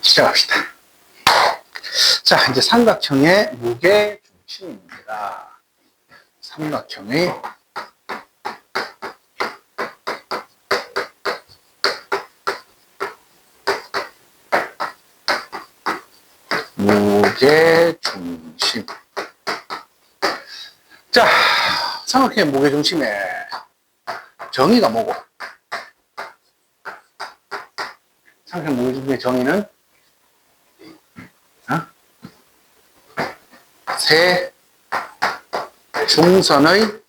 시작합시다. 자, 이제 삼각형의 무게 중심입니다. 삼각형의 무게 중심. 자, 삼각형의 무게 중심의 정의가 뭐고? 무게 중심의 정의는 어? 세 중선의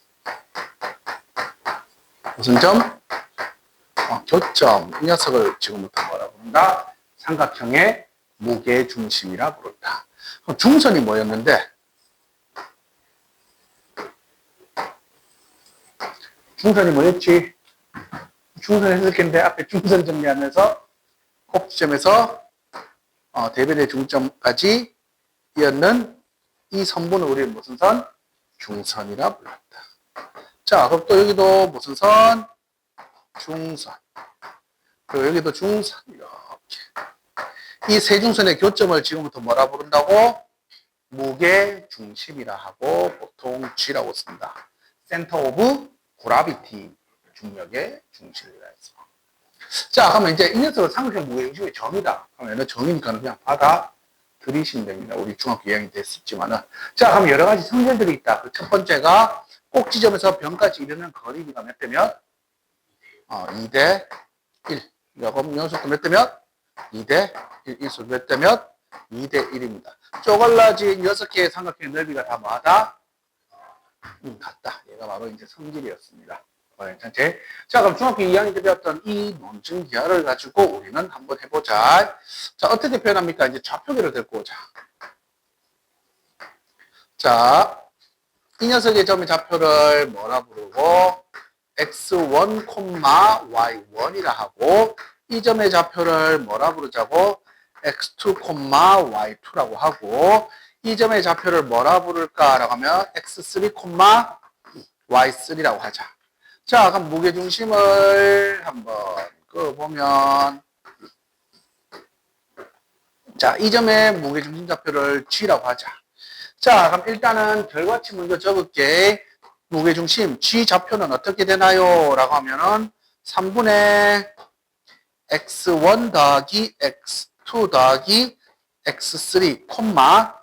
무슨 점? 어, 교점. 이 녀석을 지금부터 뭐라고 부른다? 삼각형의 무게 중심이라 부른다. 그럼 중선이 뭐였는데? 중선이 뭐였지? 중선 했을 텐데 앞에 중선 정리하면서 꼭지점에서 어, 대별의 중점까지 이었는 이 선분을 우리는 무슨 선? 중선이라 불렀다. 자, 그럼 또 여기도 무슨 선? 중선. 그리고 여기도 중선. 이렇게. 이 세 중선의 교점을 지금부터 뭐라 부른다고? 무게 중심이라 하고 보통 G라고 쓴다. 센터 오브 그라비티 중력의 중심이라 해서. 자, 그러면 이제 이 녀석을 삼각형 무게 중심의 정의다. 그러면 얘는 정의니까 그냥 받아 들이시면 됩니다. 우리 중학교 2학년 됐었지만은. 자, 그럼 여러 가지 성질들이 있다. 그 첫 번째가 꼭지점에서 변까지 이르는 거리비가 몇 대면? 어, 2대 1. 그럼 연속도 몇 대면? 2대 1. 인수 몇 대면? 2대 1입니다. 쪼갈라진 6개의 삼각형의 넓이가 다 뭐하다? 음, 같다. 얘가 바로 이제 성질이었습니다. 어, 괜찮지? 자, 그럼 중학교 2학년 때 배웠던 이 논증 기하를 가지고 우리는 한번 해보자. 자, 어떻게 표현합니까? 이제 좌표계를 데리고 오자. 자, 이 녀석의 점의 좌표를 뭐라 부르고, x1, y1이라 하고, 이 점의 좌표를 뭐라 부르자고, x2, y2라고 하고, 이 점의 좌표를 뭐라 부를까라고 하면 x3, y3라고 하자. 자, 그럼 무게 중심을 한번 그어보면, 자, 이 점의 무게 중심 좌표를 G라고 하자. 자, 그럼 일단은 결과치 먼저 적을게. 무게 중심 G 좌표는 어떻게 되나요? 라고 하면은 3분의 x1 더하기 x2 더하기 x3, 콤마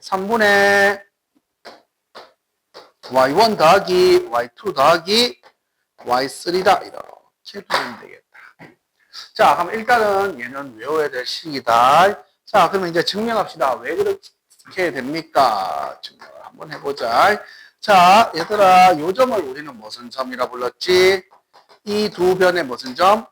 3분의 y1 더하기 y2 더하기 y3다. 이렇게 보면 되겠다. 자, 그럼 일단은 얘는 외워야 될 식이다. 자, 그러면 이제 증명합시다. 왜 그렇게 됩니까? 증명을 한번 해보자. 자, 얘들아, 요 점을 우리는 무슨 점이라 불렀지? 이 두 변의 무슨 점?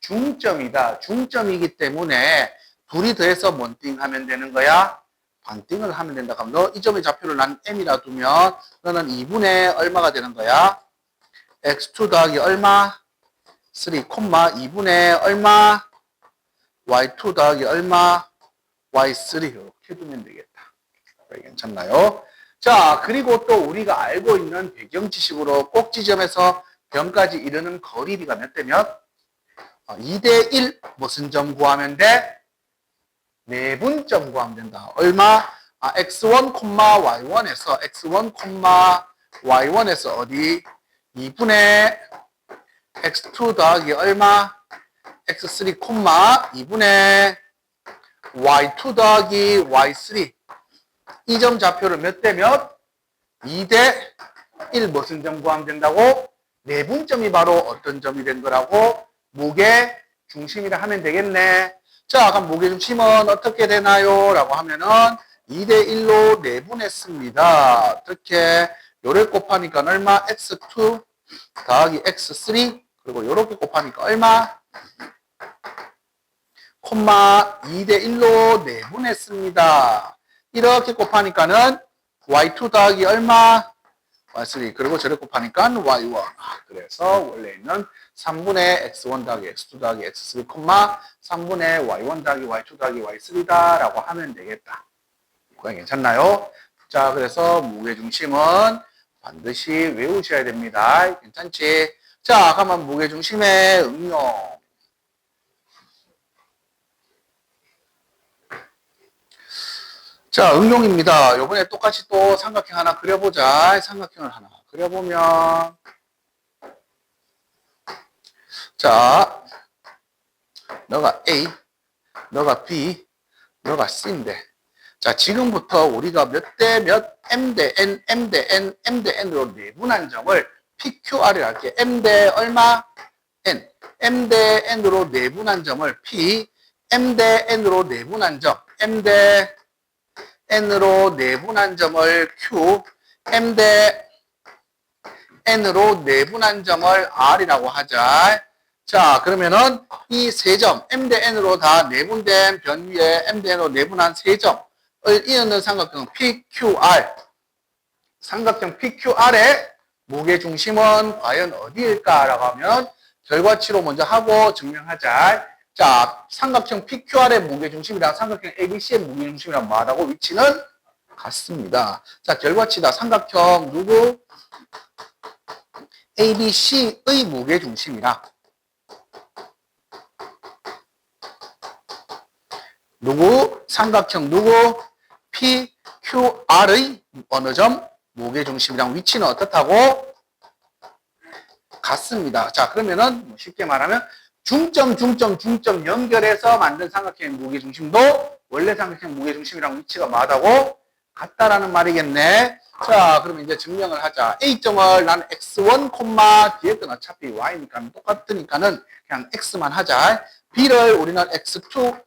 중점이다. 중점이기 때문에 둘이 더해서 뭔띵 하면 되는 거야? 반띵을 하면 된다. 그럼 너 이 점의 좌표를 난 m이라 두면 너는 2분의 얼마가 되는 거야? X2 더하기 얼마? 3, 2분의 얼마? y2 더하기 얼마? y3 이렇게 두면 되겠다. 괜찮나요? 자, 그리고 또 우리가 알고 있는 배경 지식으로 꼭지점에서 변까지 이르는 거리비가 몇 대면? 2대 1 무슨 점 구하면 돼? 내분점 구하면 된다. 얼마? 아, x1, y1에서 x1, y1에서 어디? 2분의 x2 더하기 얼마? x3, 2분의 y2 더하기 y3 이 점 좌표를 몇 대 몇? 2 대 1 무슨 점 구하면 된다고? 내분점이 바로 어떤 점이 된 거라고? 무게 중심이라 하면 되겠네. 자, 그럼 무게 중심은 어떻게 되나요? 라고 하면은 2대 1로 내분했습니다. 어떻게? 요를 곱하니까 얼마? x2 더하기 x3 그리고 요렇게 곱하니까 얼마? 콤마 2대 1로 내분했습니다. 이렇게 곱하니까는 y2 더하기 얼마? y3 그리고 저를 곱하니까 y1 그래서 원래 있는 3분의 x1 더하기 x2 더하기 x3 콤마 3분의 y1 더하기 y2 더하기 y3다 라고 하면 되겠다. 괜찮나요? 자 그래서 무게중심은 반드시 외우셔야 됩니다. 괜찮지? 자, 아까만 무게중심의 응용. 자, 응용입니다. 요번에 똑같이 또 삼각형 하나 그려보자. 삼각형을 하나 그려보면. 자, 너가 A, 너가 B, 너가 C인데. 자, 지금부터 우리가 몇 대 몇 M 대 N, M 대 N, M 대 N으로 내분한 점을 PQR이라 할게. M 대 얼마? N. M 대 N으로 내분한 점을 P, M 대 N으로 내분한 점, M 대 N으로 내분한 점을 Q, M 대 N으로 내분한 점을 R이라고 하자. 자, 그러면은 이 세 점, M 대 N으로 다 내분된 변 위에 M 대 N으로 내분한 세 점 을 이어는 삼각형 PQR. 삼각형 PQR의 무게 중심은 과연 어디일까라고 하면 결과치로 먼저 하고 증명하자. 자, 삼각형 PQR의 무게 중심이랑 삼각형 ABC의 무게 중심이랑 뭐하다고 위치는 같습니다. 자, 결과치다. 삼각형 누구? ABC의 무게 중심이랑 누구? 삼각형 누구? PQR의 어느 점? 무게 중심이랑 위치는 어떻다고? 같습니다. 자, 그러면은 뭐 쉽게 말하면 중점, 중점, 중점 연결해서 만든 삼각형 무게 중심도 원래 삼각형 무게 중심이랑 위치가 맞다고 같다라는 말이겠네. 자, 그러면 이제 증명을 하자. A점을 나는 x1, 뒤에 건 어차피 y니까 똑같으니까는 그냥 x만 하자. B를 우리는 x2,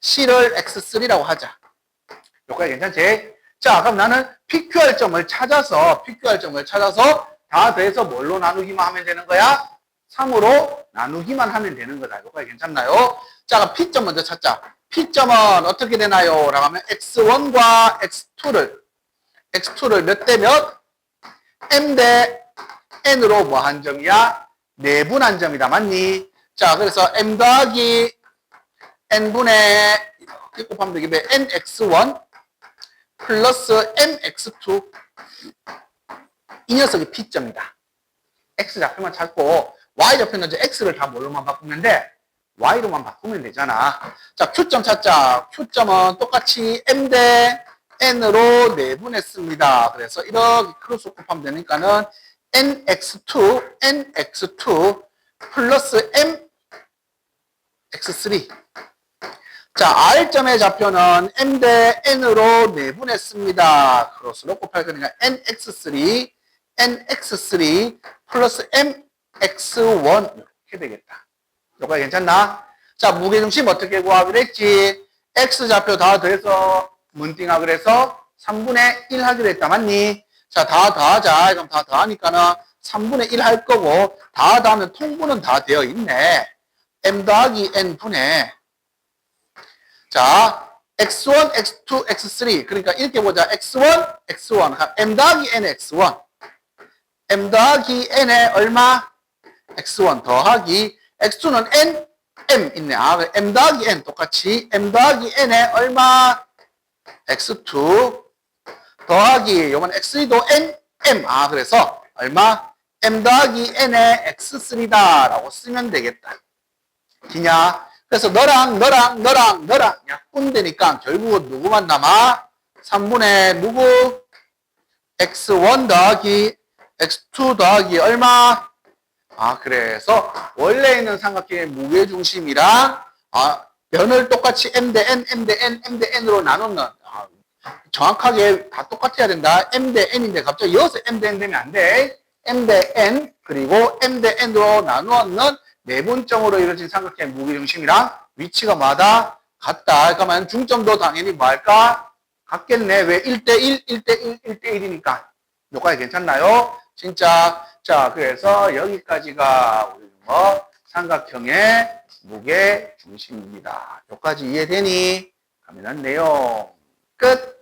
C를 x3라고 하자. 여기까지 괜찮지? 자, 그럼 나는 PQR점을 찾아서, PQR점을 찾아서 다 더해서 뭘로 나누기만 하면 되는 거야? 3으로 나누기만 하면 되는 거다. 여기까지 괜찮나요? 자, 그럼 P점 먼저 찾자. P점은 어떻게 되나요? 라고 하면 X1과 X2를, X2를 몇 대 몇? M 대 N으로 뭐 한 점이야? 내분한 점이다. 맞니? 자, 그래서 M 더하기 N분의, 곱하면 되겠네. NX1 플러스 MX2 이 녀석이 P점이다. X 좌표만 찾고 Y 좌표는 이제 X를 다 뭘로만 바꾸면 돼? Y로만 바꾸면 되잖아. 자, Q점 찾자. Q점은 똑같이 M 대 N으로 내분했습니다. 그래서 이렇게 크로스 곱하면 되니까는 NX2, NX2 플러스 M X3 자, R점의 좌표는 M 대 N으로 내분했습니다. 크로스로 곱할 거니까 NX3, NX3 플러스 MX1 이렇게 되겠다. 여기가 괜찮나? 자, 무게중심 어떻게 구하기로 했지? X 좌표 다 더해서 문띵하 그래서 3분의 1 하기로 했다. 맞니? 자, 다 더하자. 그럼 다 더하니까는 3분의 1 할 거고 다 더하면 통분은 다 되어 있네. M 더하기 N 분의 자, x1, x2, x3. 그러니까 이렇게 보자. x1, x1. m 더하기 n x1. m 더하기 n에 얼마? x1 더하기 x2는 n, m 있네. 아, m 더하기 n 똑같이 m 더하기 n에 얼마? x2 더하기 요번 x3도 n, m. 아, 그래서 얼마? m 더하기 n에 x3다 라고 쓰면 되겠다. 기냐? 그래서 너랑 너랑 너랑 너랑 약분되니까 결국은 누구만 남아? 3분의 누구? x1 더하기 x2 더하기 얼마? 아 그래서 원래 있는 삼각형의 무게중심이랑 아 변을 똑같이 m 대 n, m 대 n, m 대 n으로 나누는 아, 정확하게 다 똑같아야 된다. m 대 n인데 갑자기 여기서 m 대 n 되면 안 돼. m 대 n 그리고 m 대 n으로 나누는 내분점으로 이루어진 삼각형의 무게 중심이랑 위치가 마다 같다. 그러면 중점도 당연히 뭐 할까? 같겠네. 왜 1대1, 1대1, 1대1이니까. 요까지 괜찮나요? 진짜. 자, 그래서 여기까지가 우리 뭐 삼각형의 무게 중심입니다. 요까지 이해되니? 가면한 내용 끝.